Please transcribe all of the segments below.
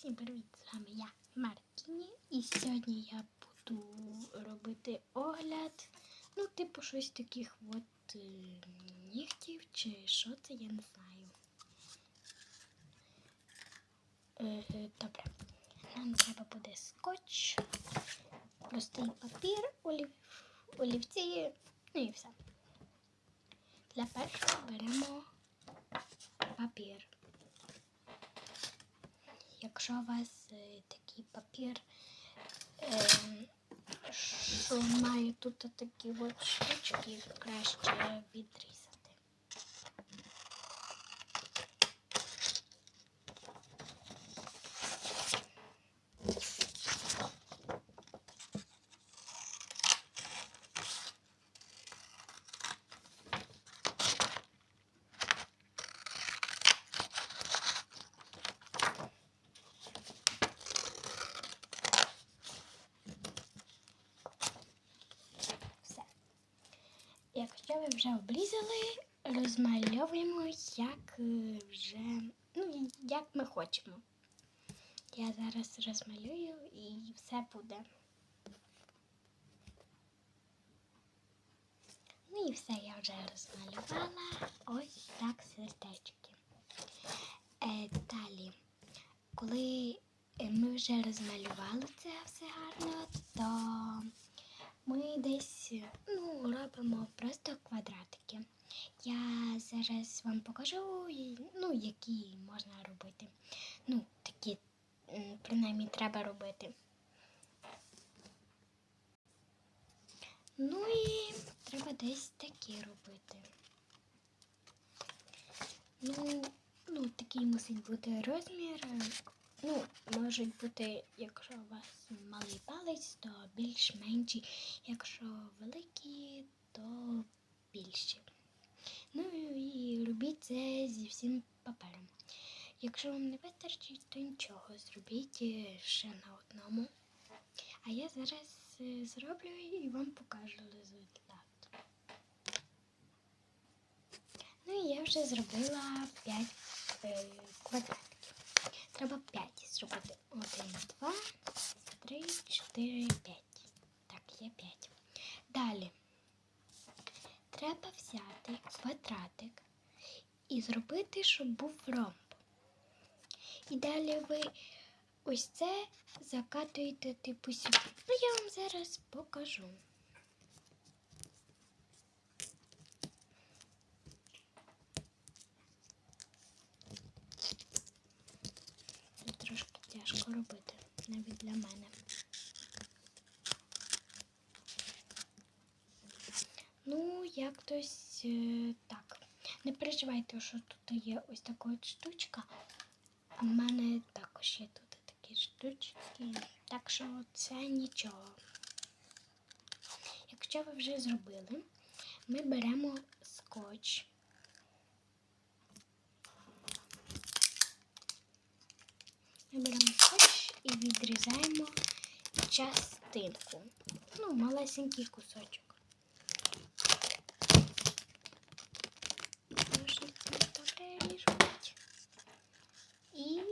Всім привіт! З вами я, Мартіні. І сьогодні я буду робити огляд. Ну, типу, щось таких от е, нігтів чи що це, я не знаю. Е, е, добре. Нам треба буде скотч, простий папір, олів, олівці, ну і все. Для першого беремо папір. Якщо у вас е, такий папір, е, що має тут такі от штучки, краще відрізати. Все. Якщо ви вже обрізали, розмальовуємо, як е, вже, ну, як ми хочемо. Я зараз розмалюю і все буде. Ну і все я вже розмалювала. Ось так сердечки. Е, далі, коли е, ми вже розмалювали це все гарно, то ми десь робимо просто квадратики. Я зараз вам покажу, ну, які можна робити. Ну, такі, принаймні, треба робити. Ну і треба десь такі робити. Ну, ну такий мусить бути розмір. Ну, можуть бути, якщо у вас малий палець, то більш менші, якщо великі, то більші. Ну і робіть це зі всім папером. Якщо вам не вистачить, то нічого, зробіть е, ще на одному. А я зараз е, зроблю і вам покажу результат. Ну і я вже зробила 5 е, квадратиків. Треба 5 4, 5. Так, є 5. Далі треба взяти квадратик і зробити, щоб був ромб. І далі ви ось це закатуєте типу сюди. Ну, я вам зараз покажу. Це трошки тяжко робити, навіть для мене. Ну, якось е, так. Не переживайте, що тут є ось така от штучка. В мене також є тут такі штучки. Так що це нічого. Якщо ви вже зробили, ми беремо скотч. Ми беремо скотч і відрізаємо частинку. Ну, малесенький кусочок. Ножницями. І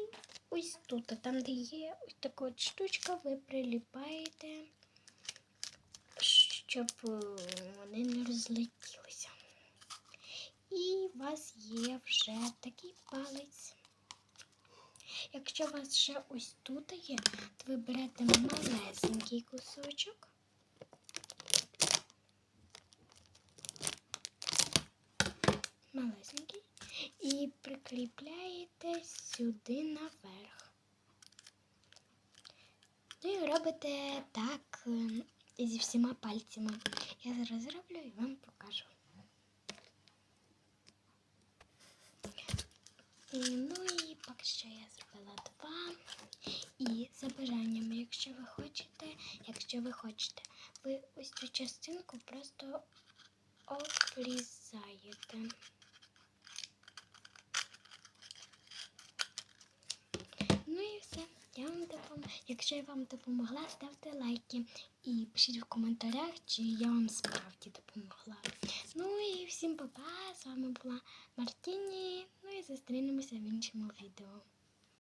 ось тут, там, де є ось така от штучка, ви приліпаєте, щоб е, вони не розлетілися. І у вас є вже такий палець. Якщо у вас ще ось тут є, то ви берете малесенький кусочок. Малесенький. І прикріпляєте сюди наверх. Ну і робите так ем, зі всіма пальцями. Я зараз зроблю і вам покажу. Ну і поки що я зробила два. І за бажанням, якщо ви хочете, якщо ви хочете, ви ось цю частинку просто обрізаєте. Ну і все. Вам допом... Якщо я вам допомогла, ставте лайки і пишіть в коментарях, чи я вам справді допомогла. Ну і всім па-па, з вами була Мартіні. Ну і зустрінемося в іншому відео.